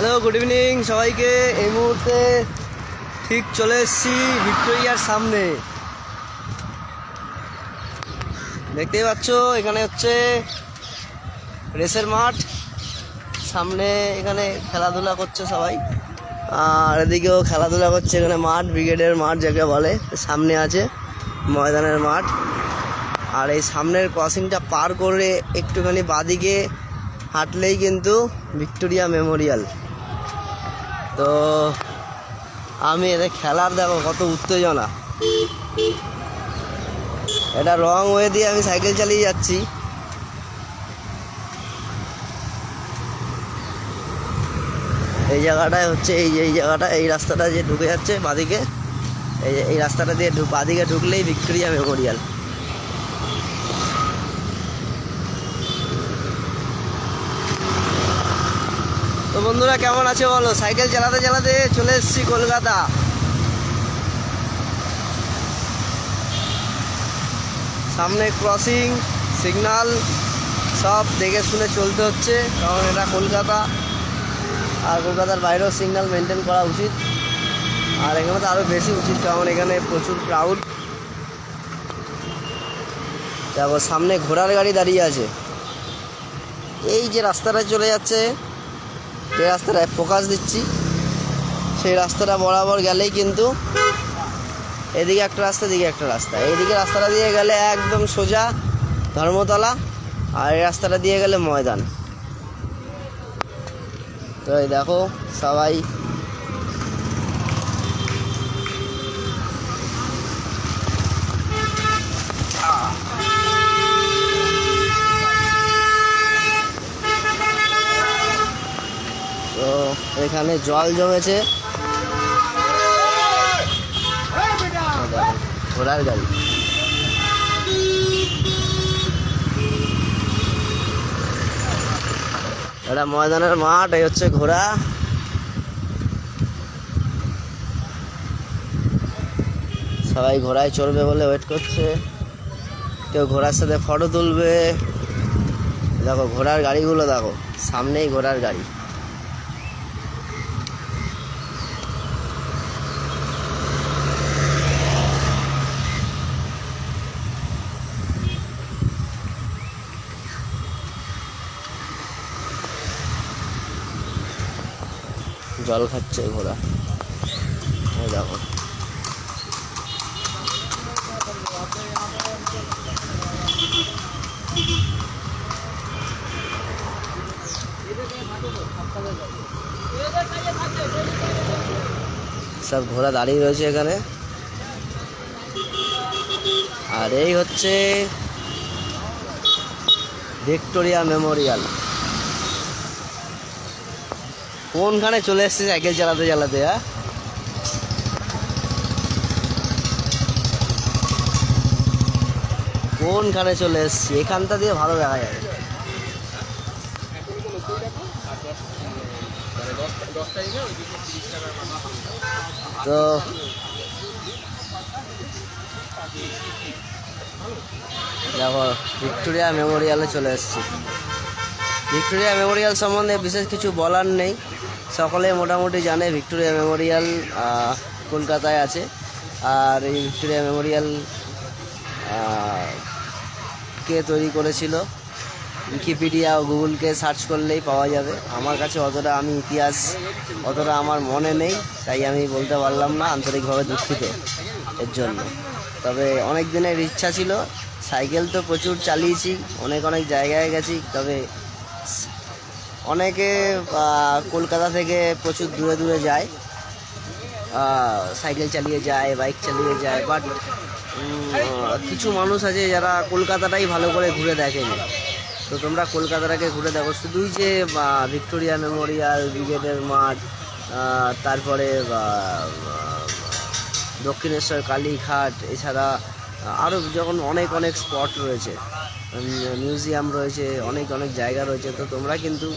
Hello good evening সবাইকে। এই মুহূর্তে ঠিক চলে এসেছি ভিক্টোরিয়ার সামনে। দেখতেই পাচ্ছ, এখানে হচ্ছে রেসের মাঠ। সামনে এখানে খেলাধুলা করছে সবাই। আর এদিকেও খেলাধুলা করছে এখানে মাঠ, ব্রিগেডের মাঠ যাকে বলে, সামনে আছে ময়দানের মাঠ। আর এই সামনের ক্রসিংটা পার করে একটুখানি বাদিকে হাঁটলেই কিন্তু ভিক্টোরিয়া মেমোরিয়াল। তো আমি এদের খেলার দেখো কত উত্তেজনা। এটা রং ওয়ে দিয়ে আমি সাইকেল চালিয়ে যাচ্ছি। এই জায়গাটায় হচ্ছে, এই এই জায়গাটা, এই রাস্তাটা যে ঢুকে যাচ্ছে বাদিকে, এই এই রাস্তাটা দিয়ে বাদিকে ঢুকলেই ভিক্টোরিয়া মেমোরিয়াল। তো বন্ধুরা, কেমন আছে বলো? সাইকেল চালাতে চালাতে চলে এসেছি কলকাতা। সামনে ক্রসিং সিগনাল সব দেখে শুনে চলতে হচ্ছে, কারণ এটা কলকাতা। আর কলকাতার বাইরেও সিগনাল মেনটেন করা উচিত। আর এখানে তো আরও বেশি উচিত, কারণ এখানে প্রচুর ক্রাউড তারপর সামনে ঘোড়ার গাড়ি দাঁড়িয়ে আছে। এই যে রাস্তাটা চলে যাচ্ছে যে রাস্তাটায় ফোকাস দিচ্ছি, সেই রাস্তাটা বরাবর গেলেই কিন্তু এদিকে একটা রাস্তা, এদিকে একটা রাস্তা। এইদিকে রাস্তাটা দিয়ে গেলে একদম সোজা ধর্মতলা, আর এই রাস্তাটা দিয়ে গেলে ময়দান। তো এই দেখো, সবাই এখানে জল জমেছে। ঘোড়ার গাড়ি। এটা ময়দানের মাঠ, এই হচ্ছে ঘোড়া। সবাই ঘোড়ায় চড়বে বলে ওয়েট করছে। কেউ ঘোড়ার সাথে ফটো তুলবে। দেখো, ঘোড়ার গাড়িগুলো দেখো, সামনেই ঘোড়ার গাড়ি। জল খাচ্ছে ঘোড়া। দেখো। সব ঘোড়া দাঁড়িয়ে রয়েছে এখানে। আর এই হচ্ছে ভিক্টোরিয়া মেমোরিয়াল। কোনখানে চলে এসছে সাইকেল চালাতে চালাতে হ্যাঁ? কোনখানে চলে এসছি? এখানটা দিয়ে ভালো দেখা যাবে তো দেখো, ভিক্টোরিয়া মেমোরিয়ালে চলে এসেছি। ভিক্টোরিয়া মেমোরিয়াল সম্বন্ধে বিশেষ কিছু বলার নেই। সকলে মোটামুটি জানে ভিক্টোরিয়া মেমোরিয়াল কলকাতায় আছে। আর এই ভিক্টোরিয়া মেমোরিয়াল কে তৈরি করেছিল? উইকিপিডিয়া ও গুগলকে সার্চ করলেই পাওয়া যাবে। আমার কাছে অতটা আমি ইতিহাস, অতটা আমার মনে নেই, তাই আমি বলতে পারলাম না আন্তরিকভাবে দুঃখিত এর জন্য। তবে অনেক দিনের ইচ্ছা ছিল, সাইকেল তো প্রচুর চালিয়েছি, অনেক অনেক জায়গায় গেছি, তবে অনেকে কলকাতা থেকে প্রচুর দূরে দূরে যায় সাইকেল চালিয়ে যায়, বাইক চালিয়ে যায় বাট কিছু মানুষ আছে যারা কলকাতাটাই ভালো করে ঘুরে দেখেনি। তো তোমরা কলকাতাটাকে ঘুরে দেখো। শুধুই যে ভিক্টোরিয়া মেমোরিয়াল, ব্রিগেডের মাঠ তারপরে দক্ষিণেশ্বর, কালীঘাট, এছাড়া আরও যখন অনেক অনেক স্পট রয়েছে মিউজিয়াম রয়েছে, অনেক অনেক জায়গা রয়েছে, তো তোমরা কিন্তু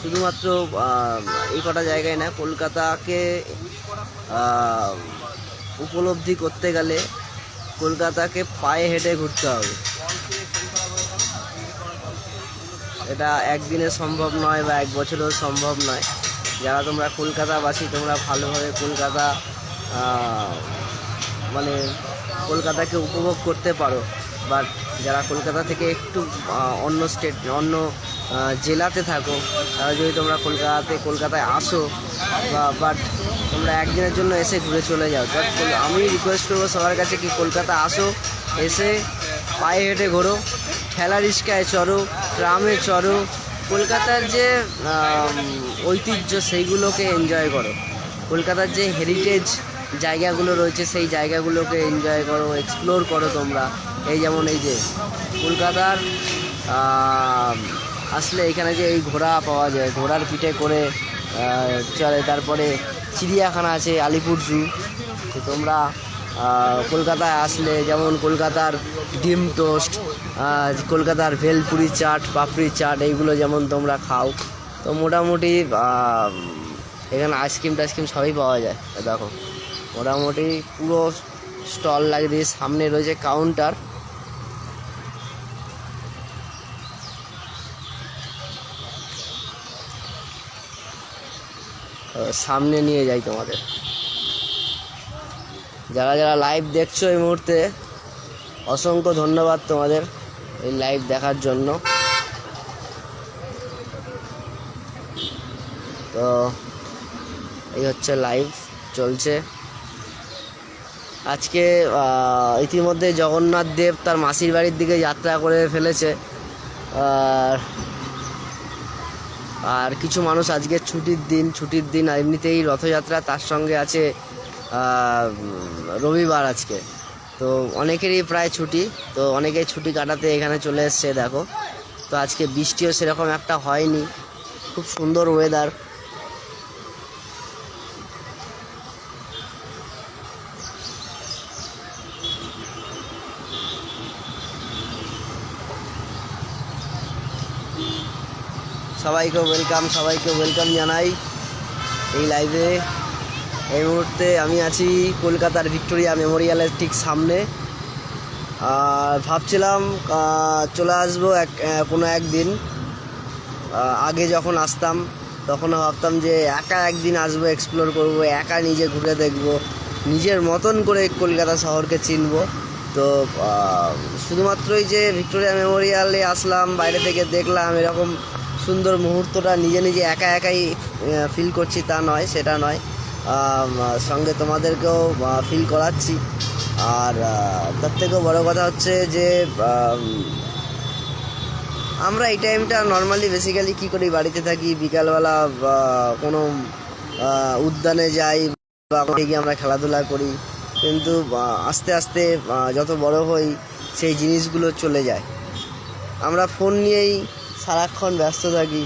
শুধুমাত্র এই কটা জায়গায় না, কলকাতাকে উপলব্ধি করতে গেলে কলকাতাকে পায়ে হেঁটে ঘুরতে হবে। এটা একদিনে সম্ভব নয় বা এক বছরেও সম্ভব নয়। যারা তোমরা কলকাতাবাসী, তোমরা ভালোভাবে কলকাতা মানে কলকাতাকে উপভোগ করতে পারো। বাট যারা কলকাতা থেকে একটু অন্য স্টেট অন্য জেলাতে থাকো, তারা যদি তোমরা কলকাতাতে, কলকাতায় আসো, বা বাট তোমরা একদিনের জন্য এসে ঘুরে চলে যাও। কল- আমি রিকোয়েস্ট করব সবার কাছে কি কলকাতা আসো, এসে পায়ে হেঁটে ঘোরো, ঠেলা রিস্কায় চড়ো, ট্রামে চড়ো, কলকাতার যে ঐতিহ্য সেইগুলোকে এনজয় করো। কলকাতার যে হেরিটেজ জায়গাগুলো রয়েছে, সেই জায়গাগুলোকে এনজয় করো এক্সপ্লোর করো তোমরা। এই যেমন এই যে কলকাতার আসলে এখানে যে এই ঘোড়া পাওয়া যায়, ঘোড়ার পিঠে করে চলে। তারপরে চিড়িয়াখানা আছে, আলিপুর জু। তো তোমরা কলকাতায় আসলে যেমন কলকাতার ডিম টোস্ট কলকাতার ভেলপুরি চাট, পাপড়ি চাট, এইগুলো যেমন তোমরা খাও। তো মোটামুটি এখানে আইসক্রিম টাইসক্রিম সবই পাওয়া যায়, দেখো। মোটামুটি পুরো স্টল লাগিয়ে দিয়ে সামনে রয়েছে কাউন্টার। সামনে নিয়ে যাই তোমাদের। যারা যারা লাইভ দেখছ এই মুহূর্তে, অসংখ্য ধন্যবাদ তোমাদের এই লাইভ দেখার জন্য। তো, এই হচ্ছে লাইভ চলছে। আজকে ইতিমধ্যে জগন্নাথ দেব তার মাসির বাড়ির দিকে যাত্রা করে ফেলেছে। আর আর কিছু মানুষ আজকে ছুটির দিন ছুটির দিন এমনিতেই রথযাত্রা তার সঙ্গে আছে রবিবার আজকে। তো অনেকেরই প্রায় ছুটি, তো অনেকেই ছুটি কাটাতে এখানে চলে এসছে, দেখো। তো আজকে বৃষ্টিও সেরকম একটা হয়নি। খুব সুন্দর ওয়েদার সবাইকে ওয়েলকাম সবাইকে ওয়েলকাম জানাই এই লাইভে এই মুহূর্তে আমি আছি কলকাতার ভিক্টোরিয়া মেমোরিয়ালের ঠিক সামনে। আর ভাবছিলাম চলে আসব এক কোনো একদিন। আগে যখন আসতাম তখন ভাবতাম যে একা একদিন আসব এক্সপ্লোর করব, একা নিজে ঘুরে দেখব, নিজের মতন করে কলকাতা শহরকে চিনব। তো শুধুমাত্রই যে ভিক্টোরিয়া মেমোরিয়ালে আসলাম, বাইরে থেকে দেখলাম, এরকম সুন্দর মুহূর্তটা নিজে নিজে একা একাই ফিল করছি তা নয়, সেটা নয়। সঙ্গে তোমাদেরকেও ফিল করাচ্ছি। আর তার থেকেও বড় কথা হচ্ছে যে আমরা এই টাইমটা নর্মালি বেসিক্যালি কী করি? বাড়িতে থাকি, বিকালবেলা কোনো উদ্যানে যাই, বা গিয়ে আমরা খেলাধুলা করি। কিন্তু আস্তে আস্তে যত বড় হই, সেই জিনিসগুলো চলে যায়। আমরা ফোন নিয়েই সারাক্ষণ ব্যস্ত থাকি,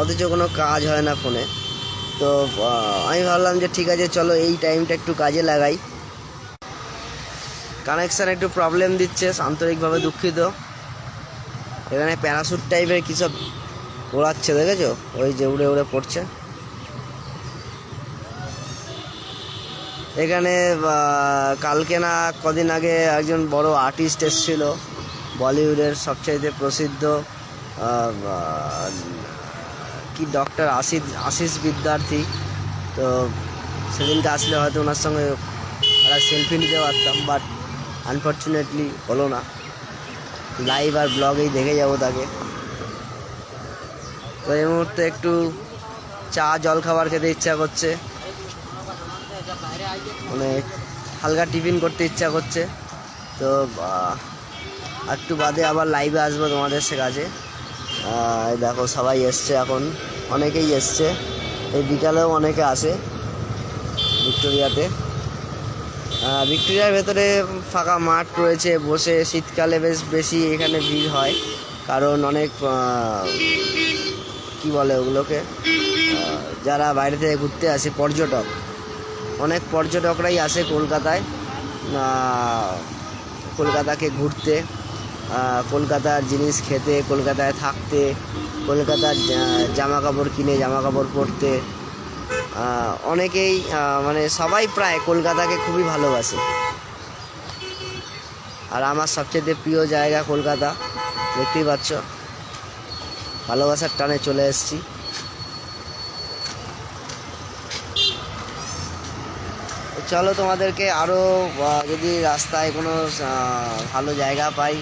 অথচ কোনো কাজ হয় না ফোনে। তো আমি ভাবলাম যে ঠিক আছে, চলো এই টাইমটা একটু কাজে লাগাই। কানেকশান একটু প্রবলেম দিচ্ছে আন্তরিকভাবে দুঃখিত। এখানে প্যারাশুট টাইপের কী সব ওড়াচ্ছে, দেখেছ? ওই যে উড়ে উড়ে পড়ছে। এখানে কালকে না কদিন আগে একজন বড় আর্টিস্ট এসেছিল, বলিউডের সবচাইতে প্রসিদ্ধ। কি ডক্টর আশিস আশিস বিদ্যার্থী। তো সেদিনকে আসলে হয়তো ওনার সঙ্গে একটা সেলফি নিতে পারতাম বাট আনফর্চুনেটলি হলো না। লাইভ আর ব্লগেই দেখে যাব তাকে। তো এই মুহূর্তে একটু চা, জল খাবার খেতে ইচ্ছা করছে। মানে হালকা টিফিন করতে ইচ্ছা করছে। তো একটু বাদে আবার লাইভে আসব তোমাদের সে কাছে দেখো সবাই এসছে এখন। অনেকেই এসছে। এই বিকালেও অনেকে আসে ভিক্টোরিয়াতে। ভিক্টোরিয়ার ভেতরে ফাঁকা মাঠ রয়েছে, বসে শীতকালে বেশ বেশি এখানে ভিড় হয়, কারণ অনেক কি বলে ওগুলোকে যারা বাইরে থেকে ঘুরতে আসে, পর্যটক। অনেক পর্যটকরাই আসে কলকাতায় কলকাতাকে ঘুরতে। কলকাতার জিনিস খেতে, কলকাতায় থাকতে, কলকাতার জামা কাপড় কিনে জামা কাপড় পরতে অনেকেই মানে সবাই প্রায় কলকাতাকে খুবই ভালোবাসে। আর আমার সবচেয়ে প্রিয় জায়গা কলকাতা, দেখতেই পাচ্ছ, ভালোবাসার টানে চলে এসেছি। চলো তোমাদেরকে আরও যদি রাস্তায় কোনো ভালো জায়গা পাই